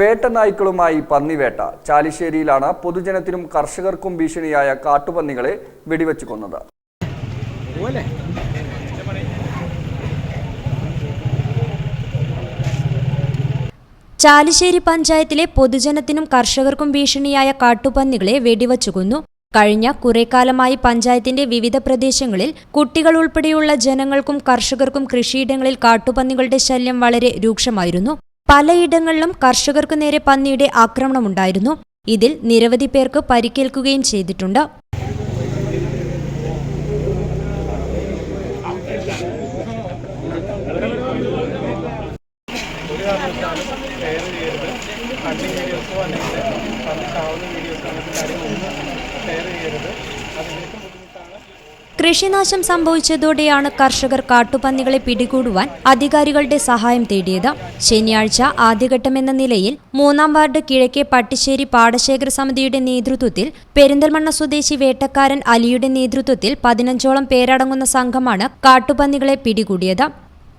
വേട്ടനായ്ക്കളുമായി പന്നിവേട്ട. ചാലിശ്ശേരിയിലാണ് പൊതുജനത്തിനും കർഷകർക്കും ഭീഷണിയായ കാട്ടുപന്നികളെ വെടിവെച്ചു കൊന്നത്. ചാലിശ്ശേരി പഞ്ചായത്തിലെ പൊതുജനത്തിനും കർഷകർക്കും ഭീഷണിയായ കാട്ടുപന്നികളെ വെടിവച്ചു കൊന്നു. കഴിഞ്ഞ കുറേക്കാലമായി പഞ്ചായത്തിന്റെ വിവിധ പ്രദേശങ്ങളിൽ കുട്ടികൾ ഉൾപ്പെടെയുള്ള ജനങ്ങൾക്കും കർഷകർക്കും കൃഷിയിടങ്ങളിൽ കാട്ടുപന്നികളുടെ ശല്യം വളരെ രൂക്ഷമായിരുന്നു. പലയിടങ്ങളിലും കർഷകർക്കു നേരെ പന്നിയുടെ ആക്രമണമുണ്ടായിരുന്നു. ഇതിൽ നിരവധി പേർക്ക് പരിക്കേൽക്കുകയും ചെയ്തിട്ടുണ്ട്. കൃഷിനാശം സംഭവിച്ചതോടെയാണ് കർഷകർ കാട്ടുപന്നികളെ പിടികൂടുവാൻ അധികാരികളുടെ സഹായം തേടിയത്. ശനിയാഴ്ച ആദ്യഘട്ടമെന്ന നിലയിൽ മൂന്നാം വാർഡ് കിഴക്കേ പട്ടിശ്ശേരി പാടശേഖര സമിതിയുടെ നേതൃത്വത്തിൽ പെരിന്തൽമണ്ണ സ്വദേശി വേട്ടക്കാരൻ അലിയുടെ നേതൃത്വത്തിൽ പതിനഞ്ചോളം പേരടങ്ങുന്ന സംഘമാണ് കാട്ടുപന്നികളെ പിടികൂടിയത്.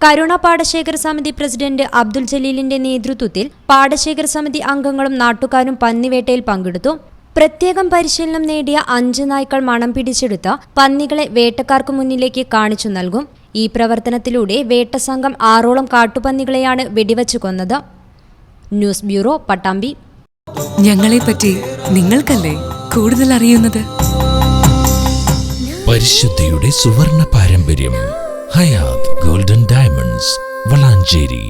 കരുണ പാടശേഖര സമിതി പ്രസിഡന്റ് അബ്ദുൽ ജലീലിന്റെ നേതൃത്വത്തിൽ പാടശേഖര സമിതി അംഗങ്ങളും നാട്ടുകാരും പന്നിവേട്ടയിൽ പങ്കെടുത്തു. പ്രത്യേകം പരിശീലനം നേടിയ അഞ്ച് നായ്ക്കൾ മണം പിടിച്ചെടുത്ത് പന്നികളെ വേട്ടക്കാർക്ക് മുന്നിലേക്ക് കാണിച്ചു നൽകും. ഈ പ്രവർത്തനത്തിലൂടെ വേട്ട സംഘം ആറോളം കാട്ടുപന്നികളെയാണ് വെടിവച്ചു കൊന്നത്. News bureau Pattambi. ഞങ്ങളെപ്പറ്റി നിങ്ങൾക്കല്ലേ കൂടുതൽ അറിയുന്നത്? പരിശുദ്ധിയുടെ സുവർണ പാരമ്പര്യം ഹയാത് ഗോൾഡൻ ഡയമണ്ട്സ് വളാഞ്ചേരി.